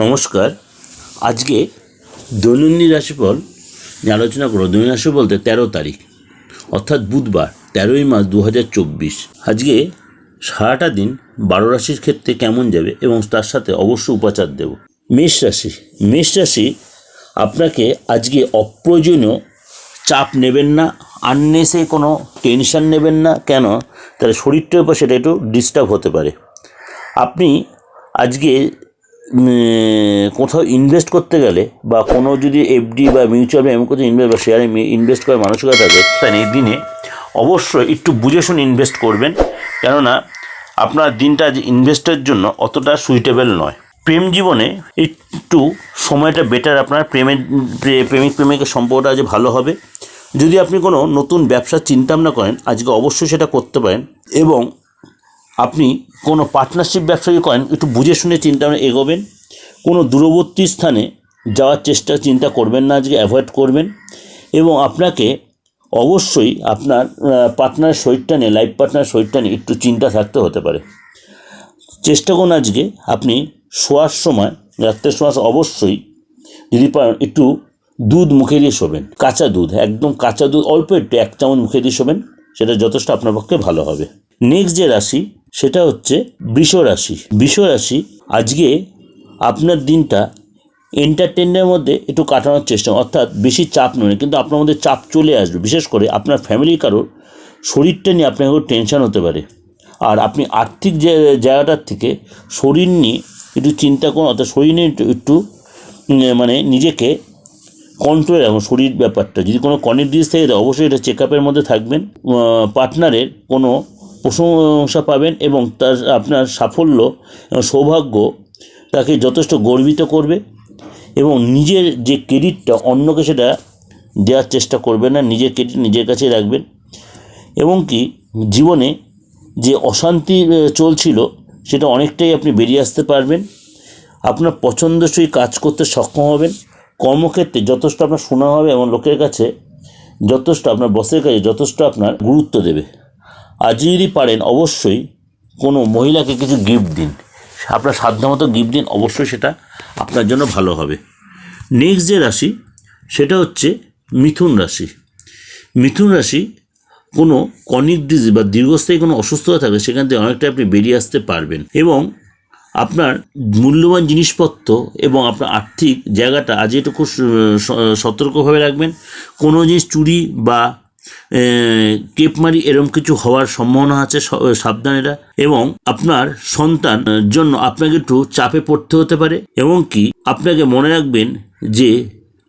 নমস্কার। আজকে দৈনন্দিন রাশিফল নিয়ে আলোচনা করব। দৈনন্দিন রাশি বলতে তেরো তারিখ, অর্থাৎ বুধবার, তেরোই মাস দু হাজার চব্বিশ। আজকে সারাটা দিন বারো রাশির ক্ষেত্রে কেমন যাবে এবং তার সাথে অবশ্য উপাচার দেব। মেষ রাশি মেষ রাশি আপনাকে আজকে অপ্রয়োজনীয় চাপ নেবেন না আননেসে কোনো টেনশন নেবেন না। কেন? তাহলে শরীরটার উপর সেটা একটু ডিস্টার্ব হতে পারে। আপনি আজকে কোথাও ইনভেস্ট করতে গেলে বা কোনো যদি এফডি বা মিউচুয়াল এমন কোথাও ইনভেস্ট বা শেয়ারে ইনভেস্ট করার মানসিকতা থাকে, তাই এই দিনে অবশ্যই একটু বুঝে শুনে ইনভেস্ট করবেন। কেননা আপনার দিনটা ইনভেস্টের জন্য অতটা সুইটেবল নয়। প্রেম জীবনে একটু সময়টা বেটার আপনার প্রেমের, প্রে- প্রেমিক, প্রেমিকের সম্পর্কটা আজ ভালো হবে। যদি আপনি কোনো নতুন ব্যবসার চিন্তা ভাবনা করেন, আজকে অবশ্যই সেটা করতে পারেন। এবং আপনি কোনো পার্টনারশিপ ব্যবসা যদি করেন, একটু বুঝে শুনে চিন্তা এগোবেন। কোনো দূরবর্তী স্থানে যাওয়ার চেষ্টা, চিন্তা করবেন না আজকে অ্যাভয়েড করবেন। এবং আপনাকে অবশ্যই আপনার পার্টনার শরীরটা নিয়ে লাইফ পার্টনার শরীরটা নিয়ে একটু চিন্তা থাকতে হতে পারে। চেষ্টা করুন আজকে আপনি শোয়ার সময়, রাত্রের সময় অবশ্যই যদি পারেন, একটু দুধ মুখে দিয়ে শোবেন, কাঁচা দুধ, একদম কাঁচা দুধ, অল্প একটু, এক চামচ মুখে দিয়ে শোবেন, সেটা যথেষ্ট আপনার পক্ষে ভালো হবে। নেক্সট যে রাশি সেটা হচ্ছে বৃষ রাশি। বৃষ রাশি আজকে আপনার দিনটা এন্টারটেনের মধ্যে একটু কাটানোর চেষ্টা অর্থাৎ বেশি চাপ নয় কিন্তু আপনার মধ্যে চাপ চলে আসবে। বিশেষ করে আপনার ফ্যামিলির কারোর শরীরটা নিয়ে আপনার একটু টেনশন হতে পারে। আর আপনি আর্থিক জায়গাটার থেকে শরীর নিয়ে একটু চিন্তা করুন অর্থাৎ শরীর নিয়ে একটু মানে নিজেকে কন্ট্রোলে রাখুন শরীর ব্যাপারটা। যদি কোনো কনের থেকে থাকে, অবশ্যই এটা চেক আপের মধ্যে থাকবেন। পার্টনারের কোনো প্রশংসা পাবেন এবং তার আপনার সাফল্য সৌভাগ্য তাকে যথেষ্ট গর্বিত করবে এবং নিজের যে ক্রেডিটটা অন্যকে সেটা দেওয়ার চেষ্টা করবেন না, নিজের ক্রেডিট নিজের কাছে রাখবেন। এবং কি জীবনে যে অশান্তি চলছিল সেটা অনেকটাই আপনি বেরিয়ে আসতে পারবেন। আপনার পছন্দসই কাজ করতে সক্ষম হবেন। কর্মক্ষেত্রে যথেষ্ট আপনার শোনা হবে এবং লোকের কাছে যথেষ্ট আপনার বসের কাছে যথেষ্ট আপনার গুরুত্ব দেবে। আজ যদি পারেন অবশ্যই কোনো মহিলাকে কিছু গিফট দিন। আপনার সাধ্যমতো গিফট দিন, অবশ্যই সেটা আপনার জন্য ভালো হবে। নেক্সট যে রাশি, সেটা হচ্ছে মিথুন রাশি। মিথুন রাশি কোনো কনিক ডিজিজ বা দীর্ঘস্থায়ী কোনো অসুস্থতা থাকলে সেখান থেকে অনেকটা আপনি বেরিয়ে আসতে পারবেন। এবং আপনার মূল্যবান জিনিসপত্র এবং আপনার আর্থিক জায়গাটা আজ একটু খুব সতর্কভাবে রাখবেন। কোনো জিনিস চুরি বা এ, কেপমারি এরকম কিছু হওয়ার সম্ভাবনা আছে সাবধানেরা। এবং আপনার সন্তান জন্য আপনাকে একটু চাপে পড়তে হতে পারে এবং কি আপনাকে মনে রাখবেন যে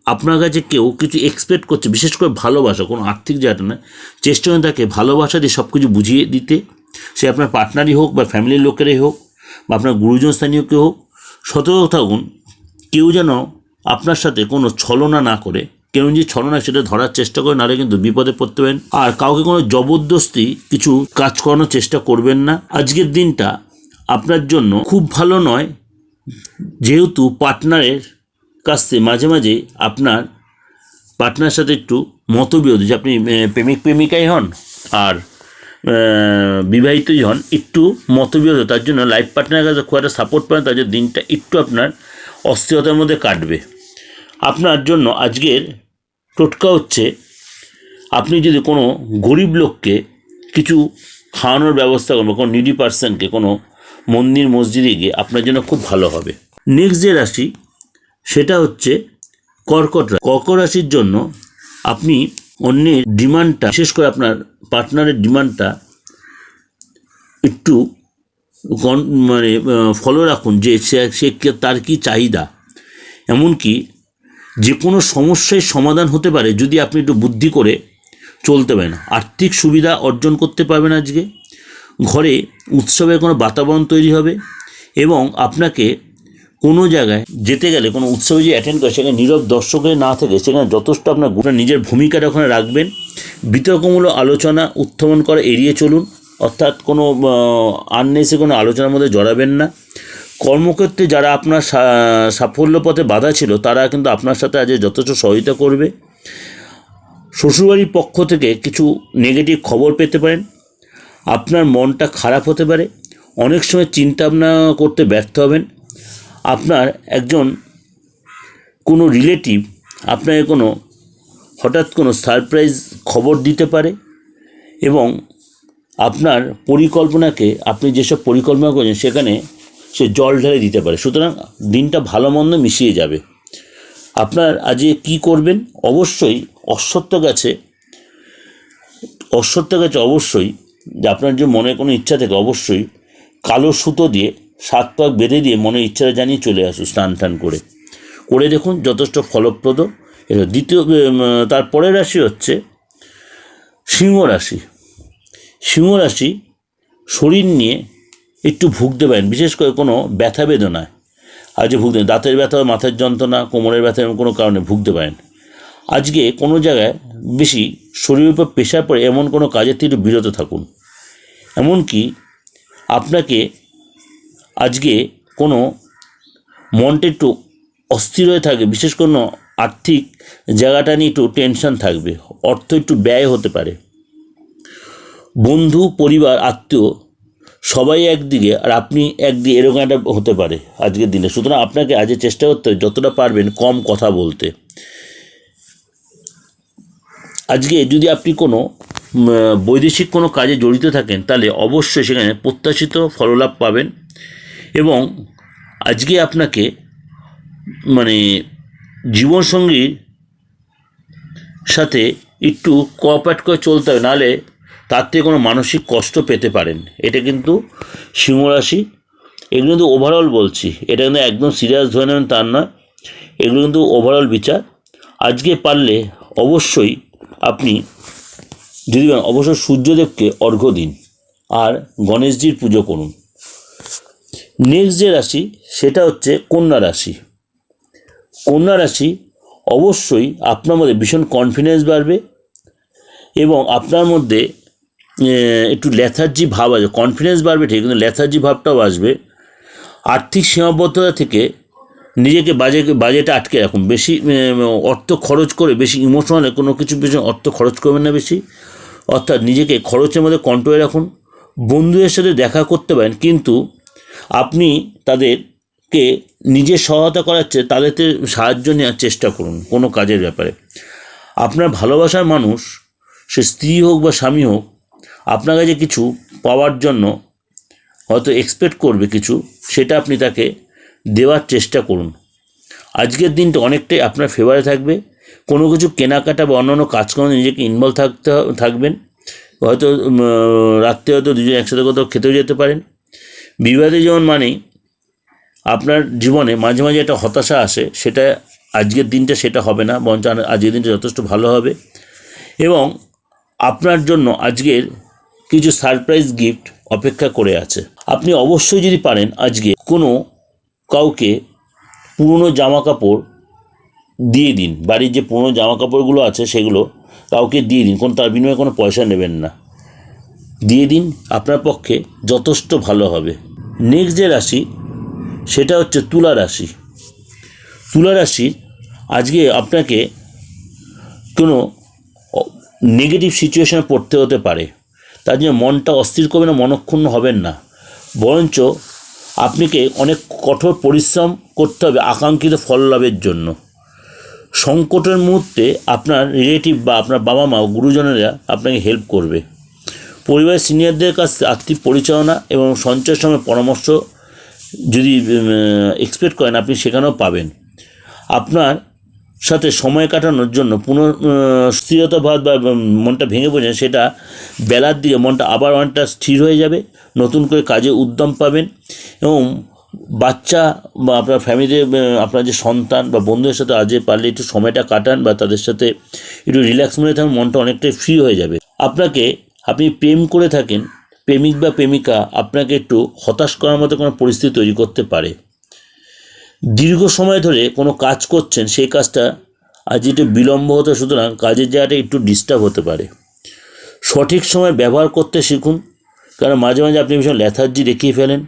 আপনার কাছে কেউ কিছু এক্সপেক্ট করছে বিশেষ করে ভালোবাসা কোনো আর্থিক জায়গাটা না চেষ্টা করে তাকে ভালোবাসা দিয়ে সব কিছু বুঝিয়ে দিতে। সে আপনার পার্টনারই হোক বা ফ্যামিলির লোকেরাই হোক বা আপনার গুরুজন স্থানীয় কেউ হোক সতর্ক থাকুন। কেউ যেন আপনার সাথে কোনো ছলনা না করে কেউ যে ছলনা সেটা ধরার চেষ্টা করে, নাহলে কিন্তু বিপদে পড়তে পারেন। আর কাউকে কোনো জবরদস্তি কিছু কাজ করানোর চেষ্টা করবেন না। আজকের দিনটা আপনার জন্য খুব ভালো নয়। যেহেতু পার্টনারের কাছ থেকে মাঝে মাঝে আপনার পার্টনার সাথে একটু মতবিরোধ, যে আপনি প্রেমিক প্রেমিকাই হন আর বিবাহিতই হন, একটু মতবিরোধ, তার জন্য লাইফ পার্টনারের কাছে খুব একটা সাপোর্ট পান তার জন্য দিনটা একটু আপনার অস্থিরতার মধ্যে কাটবে। আপনার জন্য আজকের টোটকা হচ্ছে, আপনি যদি কোনো গরিব লোককে কিছু খাওয়ানোর ব্যবস্থা করবেন কোনো নিডি পার্সনকে কোনো মন্দির মসজিদে গিয়ে আপনার জন্য খুব ভালো হবে। নেক্সট যে রাশি, সেটা হচ্ছে কর্কট রাশি। কর্কট রাশির জন্য আপনি অন্যের ডিমান্ডটা, বিশেষ করে আপনার পার্টনারের ডিমান্ডটা একটু মানে ফলো রাখুন যে সে সে তার কি চাহিদা। এমনকি যে কোনো সমস্যায় সমাধান হতে পারে যদি আপনি একটু বুদ্ধি করে চলতে পারেন। আর্থিক সুবিধা অর্জন করতে পারবেন আজকে। ঘরে উৎসবের কোনো বাতাবরণ তৈরি হবে এবং আপনাকে কোনো জায়গায় যেতে গেলে, কোনো উৎসবে যে অ্যাটেন্ড করে, সেখানে নীরব দর্শকের না থেকে সেখানে যথেষ্ট আপনার গোটা নিজের ভূমিকাটা ওখানে রাখবেন। বিতর্কমূলক আলোচনা উত্থাপন করা এড়িয়ে চলুন। অর্থাৎ কোনো আননেসে কোনো আলোচনার মধ্যে জড়াবেন না। কর্মক্ষেত্রে যারা আপনার সাফল্য পথে বাধা ছিল, তারা কিন্তু আপনার সাথে আজ যথেষ্ট সহায়তা করবে। শ্বশুরবাড়ির পক্ষ থেকে কিছু নেগেটিভ খবর পেতে পারেন। আপনার মনটা খারাপ হতে পারে। অনেক সময় চিন্তা ভাবনা করতে ব্যর্থ হবেন। আপনার একজন কোনো রিলেটিভ আপনাকে কোনো, হঠাৎ কোনো সারপ্রাইজ খবর দিতে পারে এবং আপনার পরিকল্পনাকে, আপনি যেসব পরিকল্পনা করেছেন সেখানে সে জল ঢেলে দিতে পারে। সুতরাং দিনটা ভালো মন্দ মিশিয়ে যাবে। আপনার আজকে কি করবেন? অবশ্যই অশ্বত্থ গাছে অশ্বত্থ গাছে অবশ্যই, যে আপনার যে মনে কোনো ইচ্ছা থাকে অবশ্যই কালো সুতো দিয়ে, সাত পাক বেঁধে দিয়ে মনের ইচ্ছাটা জানিয়ে চলে আসুন স্নান টান করে। করে দেখুন যথেষ্ট ফলপ্রদ। এটা দ্বিতীয় তারপরের রাশি হচ্ছে সিংহ রাশি। সিংহ রাশি শরীর নিয়ে একটু ভুগতে পারেন বিশেষ করে কোনো ব্যথা বেদনায়। যে ভুগতে দাঁতের ব্যথা, মাথার যন্ত্রণা, কোমরের ব্যথা, এরকম কোনো কারণে ভুগতে পারেন আজকে কোনো জায়গায় বেশি শরীরের উপর প্রেশার পড়ে এমন কোনো কাজের থেকে একটু বিরত থাকুন। এমনকি আপনাকে আজকে কোনো মনটা একটু অস্থির হয়ে থাকে বিশেষ কোনো আর্থিক জায়গাটা নিয়ে একটু টেনশন থাকবে, অর্থ একটু ব্যয় হতে পারে। বন্ধু, পরিবার, আত্মীয় সবাই একদিকে আর আপনি একদিকে, এরকম একটা হতে পারে আজকের দিনে। সুতরাং আপনাকে আজকে চেষ্টা করতে হবে যতটা পারবেন কম কথা বলতে। আজকে যদি আপনি কোনো বৈদেশিক কোনো কাজে জড়িত থাকেন, তাহলে অবশ্যই সেখানে প্রত্যাশিত ফললাভ পাবেন এবং আজকে আপনাকে মানে জীবনসঙ্গীর সাথে একটু কোঅপারেট করে চলতে হবে। নাহলে তার থেকে কোনো মানসিক কষ্ট পেতে পারেন। এটা কিন্তু সিংহরাশি এগুলো কিন্তু ওভারঅল বলছি। এটা কিন্তু একদম সিরিয়াস ধরে নেবেন তার না এগুলো কিন্তু ওভারঅল বিচার। আজকে পারলে অবশ্যই আপনি যদি পারেন, অবশ্যই সূর্যদেবকে অর্ঘ্য দিন আর গণেশজির পুজো করুন। নেক্সট যে রাশি সেটা হচ্ছে কন্যা রাশি। কন্যা রাশি অবশ্যই আপনার মধ্যে ভীষণ কনফিডেন্স বাড়বে এবং আপনার মধ্যে একটু লেথার্জি ভাব আসবে কনফিডেন্স বাড়বে ঠিক কিন্তু লেথার্জি ভাবটাও আসবে। আর্থিক সীমাবদ্ধতা থেকে নিজেকে বাজে বাজেটে আটকে রাখুন। বেশি অর্থ খরচ করে, বেশি ইমোশনালে কোনো কিছু বেশি অর্থ খরচ করবেন না বেশি। অর্থাৎ নিজেকে খরচের মধ্যে কন্ট্রোলে রাখুন। বন্ধুদের সাথে দেখা করতে পারেন, কিন্তু আপনি তাদেরকে নিজের সহায়তা করার চেয়ে তাদেরকে সাহায্য নেওয়ার চেষ্টা করুন কোনো কাজের ব্যাপারে। আপনার ভালোবাসার মানুষ, সে স্ত্রী হোক বা স্বামী হোক আপনার কাছে কিছু পাওয়ার জন্য হয়তো এক্সপেক্ট করবে কিছু, সেটা আপনি তাকে দেওয়ার চেষ্টা করুন। আজকের দিনটা অনেকটাই আপনার ফেভারে থাকবে। কোনো কিছু কেনাকাটা বা অন্যান্য কাজকর্মে নিজেকে ইনভলভ থাকতে থাকবেন। হয়তো রাত্রে হয়তো দুজন একসাথে কোথাও খেতেও যেতে পারেন। বিবাদে যেমন মানেই আপনার জীবনে মাঝে মাঝে একটা হতাশা আসে, সেটা আজকের দিনটা সেটা হবে না, বরঞ্চ আজকের দিনটা যথেষ্ট ভালো হবে। এবং আপনার জন্য আজকের কিছু সারপ্রাইজ গিফট অপেক্ষা করে আছে। আপনি অবশ্যই যদি পারেন আজকে কোনো কাউকে পুরনো জামা কাপড় দিয়ে দিন। বাড়ির যে পুরনো জামা কাপড়গুলো আছে সেগুলো কাউকে দিয়ে দিন। কোনো তার বিনিময়ে কোনো পয়সা নেবেন না। দিয়ে দিন, আপনার পক্ষে যথেষ্ট ভালো হবে। নেক্সট যে রাশি, সেটা হচ্ছে তুলা রাশি। তুলা রাশি, আজকে আপনাকে কোনো নেগেটিভ সিচুয়েশনে পড়তে হতে পারে। তার জন্য মনটা অস্থির করবে না, মনক্ষুণ্ণ হবেন না। বরঞ্চ আপনাকে অনেক কঠোর পরিশ্রম করতে হবে আকাঙ্ক্ষিত ফল লাভের জন্য। সংকটের মুহূর্তে আপনার রিলেটিভ বা আপনার বাবা মা, গুরুজনেরা আপনাকে হেল্প করবে। পরিবারের সিনিয়রদের কাছ থেকে আর্থিক পরিচালনা এবং সঞ্চয়ের সময় পরামর্শ যদি এক্সপেক্ট করেন, আপনি সেখানেও পাবেন। আপনার সাথে সময় কাটানোর জন্য পুনঃ স্থিরতাভাব বা মনটা ভেঙে পড়ে সেটা বেলার দিকে মনটা আবার অনেকটা স্থির হয়ে যাবে, নতুন করে কাজে উদ্যম পাবেন এবং বাচ্চা বা আপনার ফ্যামিলিতে আপনার যে সন্তান বা বন্ধুদের সাথে আজে পারলে একটু সময়টা কাটান বা তাদের সাথে একটু রিল্যাক্স মনে থাকুন, মনটা অনেকটাই ফ্রি হয়ে যাবে। আপনাকে, আপনি প্রেম করে থাকেন, প্রেমিক বা প্রেমিকা আপনাকে একটু হতাশ করার মতো কোনো পরিস্থিতি তৈরি করতে পারে। দীর্ঘ সময় ধরে কোনো কাজ করছেন, সেই কাজটা আজ একটু বিলম্ব হতে, সুতরাং কাজের জায়গাটা একটু ডিস্টার্ব হতে পারে। সঠিক সময় ব্যবহার করতে শিখুন, কারণ মাঝে মাঝে আপনি ভীষণ লেথার্জি দেখিয়ে ফেলেন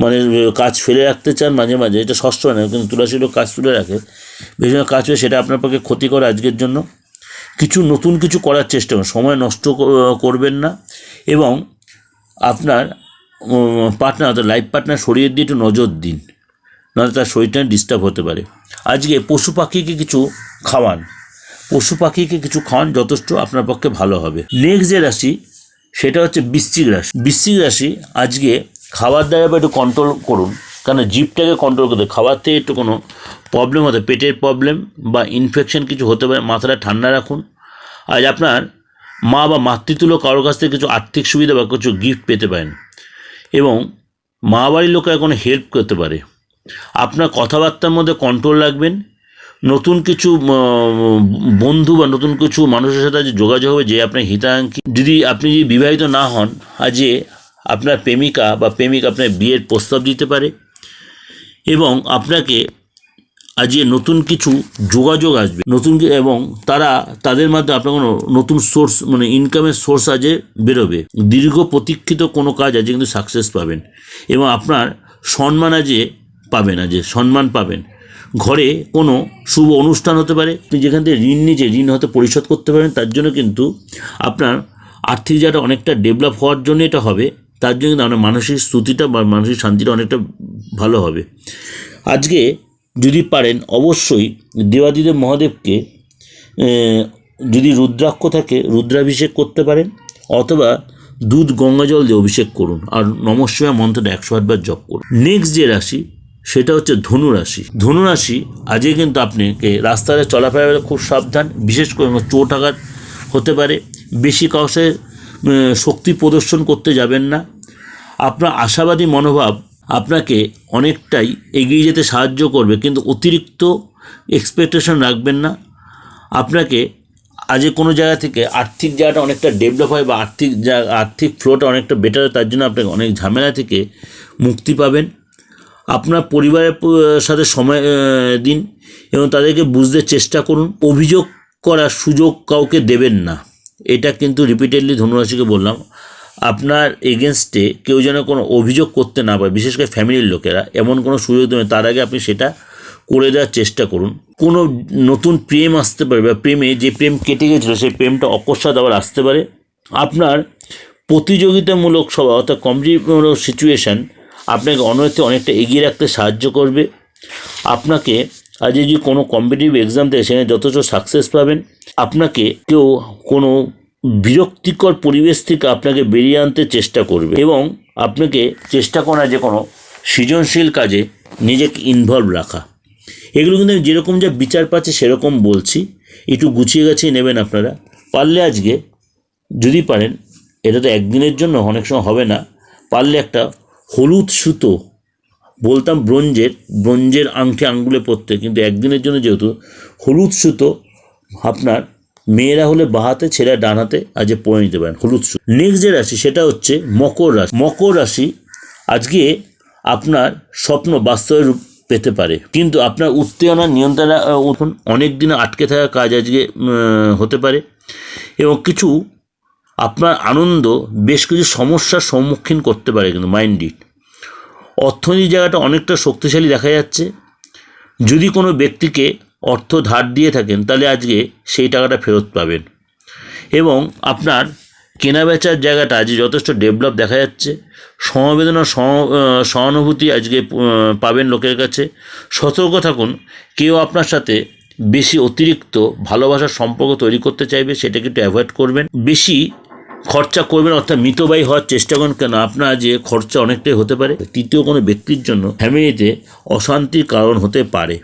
মানে কাজ ফেলে রাখতে চান মাঝে মাঝে, এটা ষষ্ঠ না, কিন্তু তুলাসী লোক কাজ তুলে রাখে বিভিন্ন কাজ হয়ে সেটা আপনার পক্ষে ক্ষতিকর আজকের জন্য। কিছু নতুন কিছু করার চেষ্টা করুন, সময় নষ্ট করবেন না, এবং আপনার পার্টনার অর্থাৎ লাইফ পার্টনার সরিয়ে দিয়ে একটু নজর দিন। নাহলে তার শরীরটা ডিস্টার্ব হতে পারে। আজকে পশু পাখিকে কিছু খাওয়ান। পশু পাখিকে কিছু খাওয়ান যথেষ্ট আপনার পক্ষে ভালো হবে। নেক্সট যে রাশি, সেটা হচ্ছে বৃশ্চিক রাশি। বৃশ্চিক রাশি, আজকে খাবার দাবার একটু কন্ট্রোল করুন। কারণ জিভটাকে কন্ট্রোল করতে। খাবার থেকে একটু কোনো প্রবলেম হতে, পেটের প্রবলেম বা ইনফেকশন কিছু হতে পারে, মাথাটা ঠান্ডা রাখুন। আজ আপনার মা বা মাতৃতুল্য কারোর কাছ থেকে কিছু আর্থিক সুবিধা বা কিছু গিফট পেতে পারেন। এবং মা বাড়ির লোকেরা কোনো হেল্প করতে পারে। আপনার কথাবার্তার মধ্যে কন্ট্রোল রাখবেন। নতুন কিছু বন্ধু বা নতুন কিছু মানুষের সাথে আজ যোগাযোগ হবে যে আপনার হিতাকাঙ্ক্ষী। যদি আপনি যদি বিবাহিত না হন আজকে আপনার প্রেমিকা বা প্রেমিক আপনার বিয়ের প্রস্তাব দিতে পারে এবং আপনাকে আজকে নতুন কিছু যোগাযোগ আসবে। নতুন এবং তারা, তাদের মাধ্যমে আপনার কোনো নতুন সোর্স মানে ইনকামের সোর্স আজে বেরোবে। দীর্ঘ প্রতীক্ষিত কোনো কাজ আজকে কিন্তু সাকসেস পাবেন। এবং আপনার সম্মান আজকে পাবেন আজকে সম্মান পাবেন। ঘরে কোনো শুভ অনুষ্ঠান হতে পারে, আপনি যেখান থেকে ঋণ নিয়ে যে ঋণ হয়তো পরিশোধ করতে পারেন তার জন্য কিন্তু আপনার আর্থিক জায়গাটা অনেকটা ডেভেলপ হওয়ার জন্য এটা হবে, তার জন্য কিন্তু আপনার মানসিক স্তুতিটা বা মানসিক শান্তিটা অনেকটা ভালো হবে। আজকে যদি পারেন, অবশ্যই দেবাদিদেব মহাদেবকে যদি রুদ্রাক্ষ থাকে, রুদ্রাভিষেক করতে পারেন, অথবা দুধ গঙ্গা জল দিয়ে অভিষেক করুন, আর নমস্বয়া মন্ত্রটা একশো আটবার জপ করুন। নেক্সট যে রাশি সেটা হচ্ছে ধনুরাশি ধনুরাশি আজকে কিন্তু আপনাকে রাস্তায় চলাফেরা খুব সাবধান, বিশেষ করে চোট আঘাত হতে পারে। বেশি কাউসে শক্তি প্রদর্শন করতে যাবেন না। আপনার আশাবাদী মনোভাব আপনাকে অনেকটাই এগিয়ে যেতে সাহায্য করবে, কিন্তু অতিরিক্ত এক্সপেকটেশন রাখবেন না। আপনাকে আজ কোনো জায়গা থেকে আর্থিক জায়গাটা অনেকটা ডেভেলপ হয় বা আর্থিক আর্থিক ফ্লোটা অনেকটা বেটার তার জন্য আপনাকে অনেক ঝামেলা থেকে মুক্তি পাবেন। আপনার পরিবারের সাথে সময় দিন এবং তাদেরকে বুঝতে চেষ্টা করুন। অভিযোগ করার সুযোগ কাউকে দেবেন না। এটা কিন্তু রিপিটেডলি ধনুরাশিকে বললাম। আপনার এগেনস্টে কেউ যেন কোনো অভিযোগ করতে না পারে, বিশেষ করে ফ্যামিলির লোকেরা, এমন কোনো সুযোগ দেবেন তার আগে আপনি সেটা করে দেওয়ার চেষ্টা করুন। কোনো নতুন প্রেম আসতে পারে বা প্রেমে যে প্রেম কেটে গেছিল, সেই প্রেমটা অকস্মাৎ আবার আসতে পারে। আপনার প্রতিযোগিতামূলক সভা অর্থাৎ কম্পিটিমূলক সিচুয়েশান আপনাকে অন্যতে অনেকটা এগিয়ে রাখতে সাহায্য করবে। আপনাকে আজ যদি কোনো কম্পিটিটিভ এক্সাম দেয়, সেখানে যথেষ্ট সাকসেস পাবেন। আপনাকে কেউ কোনো বিরক্তিকর পরিবেশ থেকে আপনাকে বেরিয়ে আনতে চেষ্টা করবে এবং আপনাকে চেষ্টা করা যে কোনো সৃজনশীল কাজে নিজেকে ইনভলভ রাখা। এগুলো কিন্তু আমি যেরকম যা বিচার পাচ্ছি, সেরকম বলছি। একটু গুছিয়ে গাছিয়ে নেবেন আপনারা। পারলে আজকে যদি পারেন, এটা তো একদিনের জন্য, অনেক সময় হবে না। পারলে একটা হলুদ সুতো, বলতাম ব্রোঞ্জের ব্রোঞ্জের আংটি আঙ্গুলে পরতে, কিন্তু একদিনের জন্য যেহেতু হলুদ সুতো, আপনার মেয়েরা হলে বাহাতে ছেলেরা ডান হাতে, আজ পরে নিতে পারেন হলুদ সুতো। নেক্সট যে রাশি, সেটা হচ্ছে মকর রাশি। মকর রাশি আজকে আপনার স্বপ্ন বাস্তবের রূপ পেতে পারে, কিন্তু আপনার উত্তেজনা নিয়ন্ত্রণ অনেক দিন আটকে থাকা কাজ আজকে হতে পারে এবং কিছু আপনার আনন্দ বেশ কিছু সমস্যার সম্মুখীন করতে পারে কিন্তু মাইন্ডিট অর্থনীতির জায়গাটা অনেকটা শক্তিশালী দেখা যাচ্ছে। যদি কোনো ব্যক্তিকে অর্থ ধার দিয়ে থাকেন, তাহলে আজকে সেই টাকাটা ফেরত পাবেন। এবং আপনার কেনা বেচার জায়গাটা আজকে যথেষ্ট ডেভেলপ দেখা যাচ্ছে। সমবেদনা সহানুভূতি আজকে পাবেন লোকের কাছে। সতর্ক থাকুন, কেউ আপনার সাথে বেশি অতিরিক্ত ভালোবাসার সম্পর্ক তৈরি করতে চাইবে, সেটাকে একটু অ্যাভয়েড করবেন। বেশি খরচা করবেন, অর্থাৎ মিতব্যয়ী হওয়ার চেষ্টা করুন, কেন আপনার যে খরচা অনেকটাই হতে পারে। তৃতীয় কোনো ব্যক্তির জন্য ফ্যামিলিতে অশান্তির কারণ হতে পারে।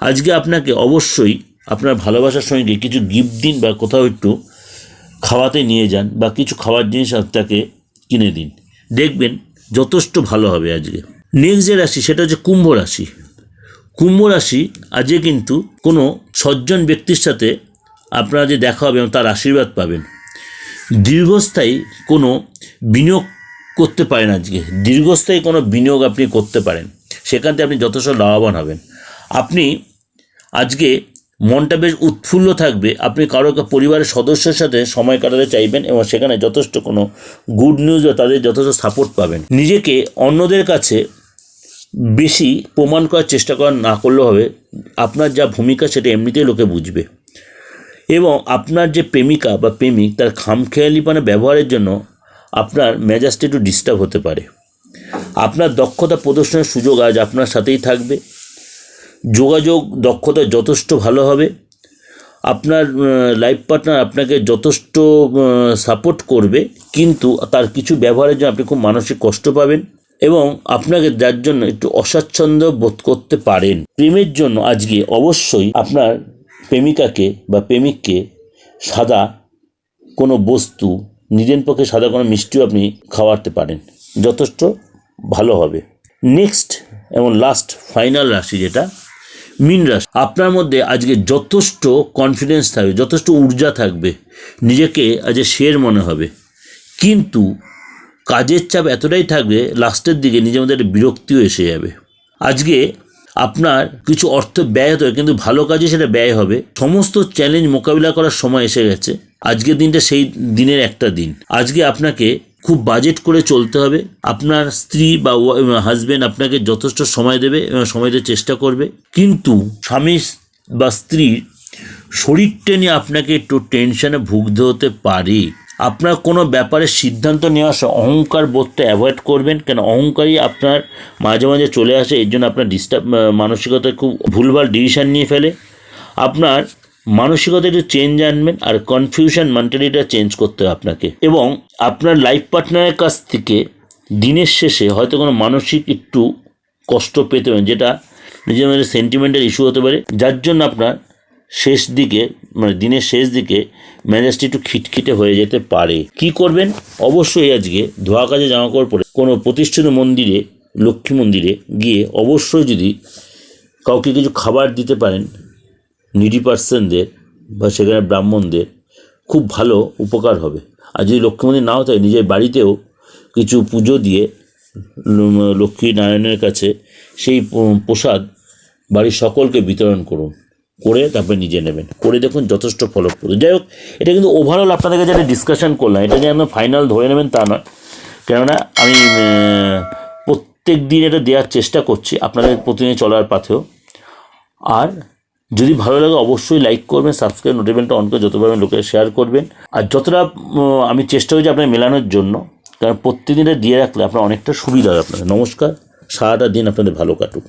আজকে আপনাকে অবশ্যই আপনার ভালোবাসার সঙ্গে কিছু গিফট দিন বা কোথাও একটু খাওয়াতে নিয়ে যান বা কিছু খাবার জিনিস আপনাকে কিনে দিন। দেখবেন যথেষ্ট ভালো হবে আজকে। নেক্সট যে রাশি, সেটা হচ্ছে কুম্ভ রাশি। কুম্ভ রাশি আজকে কিন্তু কোনো সজ্জন ব্যক্তির সাথে আপনারা যে দেখা হবে এবং তার আশীর্বাদ পাবেন। দীর্ঘস্থায়ী কোনো বিনিয়োগ করতে পারেন আজকে। দীর্ঘস্থায়ী কোনো বিনিয়োগ আপনি করতে পারেন। সেখান থেকে আপনি যথেষ্ট লাভবান হবেন। আপনি আজকে মনটা বেশ উৎফুল্ল থাকবে। আপনি কারও পরিবারের সদস্যের সাথে সময় কাটাতে চাইবেন এবং সেখানে যথেষ্ট কোনো গুড নিউজ বা তাদের যথেষ্ট সাপোর্ট পাবেন। নিজেকে অন্যদের কাছে বেশি প্রমাণ করার চেষ্টা করা না করলেও হবে। আপনার যা ভূমিকা সেটা এমনিতেই লোকে বুঝবে। এবং আপনার যে প্রেমিকা বা প্রেমিক তার খামখেয়ালিপনা ব্যবহারের জন্য আপনার মেজাজটা একটু ডিস্টার্ব হতে পারে। আপনার দক্ষতা প্রদর্শনের সুযোগ আজ আপনার সাথেই থাকবে। যোগাযোগ দক্ষতা যথেষ্ট ভালো হবে। আপনার লাইফ পার্টনার আপনাকে যথেষ্ট সাপোর্ট করবে, কিন্তু তার কিছু ব্যবহারের জন্য আপনি খুব মানসিক কষ্ট পাবেন এবং আপনাকে যার জন্য একটু অস্বাচ্ছন্দ্য বোধ করতে পারেন। প্রেমের জন্য আজকে অবশ্যই আপনার প্রেমিকাকে বা প্রেমিককে সাদা কোনো বস্তু, নিজের পক্ষে সাদা কোনো মিষ্টিও আপনি খাওয়াতে পারেন। যথেষ্ট ভালো হবে। নেক্সট এবং লাস্ট, ফাইনাল রাশি যেটা, মীন রাশি। আপনার মধ্যে আজকে যথেষ্ট কনফিডেন্স থাকবে, যথেষ্ট ঊর্জা থাকবে, নিজেকে আজকে শের মনে হবে। কিন্তু কাজের চাপ এতটাই থাকবে লাস্টের দিকে নিজের মধ্যে একটা বিরক্তিও এসে যাবে। আজকে আপনার কিছু অর্থ ব্যয় হতে কিন্তু ভালো কাজে সেটা ব্যয় হবে। সমস্ত চ্যালেঞ্জ মোকাবিলা করার সময় এসে গেছে। আজকের দিনটা সেই দিনের একটা দিন। আজকে আপনাকে খুব বাজেট করে চলতে হবে। আপনার স্ত্রী বা হাজবেন্ড আপনাকে যথেষ্ট সময় দেবে এবং সময় দেওয়ার চেষ্টা করবে। কিন্তু স্বামী বা স্ত্রীর শরীরটা নিয়ে আপনাকে একটু টেনশনে ভুগতে হতে পারে। আপনার কোনো ব্যাপারে সিদ্ধান্ত নেওয়ার অহংকার বোধটা অ্যাভয়েড করবেন কেন? অহংকারই আপনার মাঝে মাঝে চলে আসে, এর জন্য আপনার ডিস্টার্ব মানসিকতায় খুব ভুলভাল ডিসিশান নিয়ে ফেলে। আপনার মানসিকতা একটু চেঞ্জ আনবেন আর কনফিউশন মেন্টালিটিটা চেঞ্জ করতে হবে আপনাকে। এবং আপনার লাইফ পার্টনারের কাছ থেকে দিনের শেষে হয়তো কোনো মানসিক একটু কষ্ট পেতে পারেন, যেটা নিজের মধ্যে সেন্টিমেন্টাল ইস্যু হতে পারে। যার জন্য আপনার শেষ দিকে মানে দিনের শেষ দিকে মেজাজটি একটু খিটখিটে হয়ে যেতে পারে। কি করবেন? অবশ্যই আজকে ধোয়া কাজে জামা কাপড় পরে কোনো প্রতিষ্ঠিত মন্দিরে, লক্ষ্মী মন্দিরে গিয়ে অবশ্যই যদি কাউকে কিছু খাবার দিতে পারেন নিডি পার্সনদের বা সেখানে ব্রাহ্মণদের, খুব ভালো উপকার হবে। আর যদি লক্ষ্মী মন্দির নাও থাকে, নিজের বাড়িতেও কিছু পুজো দিয়ে লক্ষ্মী নারায়ণের কাছে সেই প্রসাদ বাড়ির সকলকে বিতরণ করুন। করে তারপরে নিজে নেবেন। করে দেখুন যথেষ্ট ফলপ্রদ যাই হোক, এটা কিন্তু ওভারঅল আপনাদের কাছে একটা ডিসকাশন করলাম এটা যে আপনার ফাইনাল ধরে নেবেন তা নয়। কেননা আমি প্রত্যেক দিন এটা দেওয়ার চেষ্টা করছি আপনাদের প্রতিদিন চলার পাথেও। আর যদি ভালো লাগে অবশ্যই লাইক করবেন সাবস্ক্রাইব নোটিফিকেশনটা অন করে যত পারবেন লোকে শেয়ার করবেন। আর যতটা আমি চেষ্টা করছি আপনার মেলানোর জন্য, কারণ প্রত্যেকদিন এটা দিয়ে রাখলে আপনার অনেকটা সুবিধা হবে আপনাদের। নমস্কার, সারাটা দিন আপনাদের ভালো কাটুক।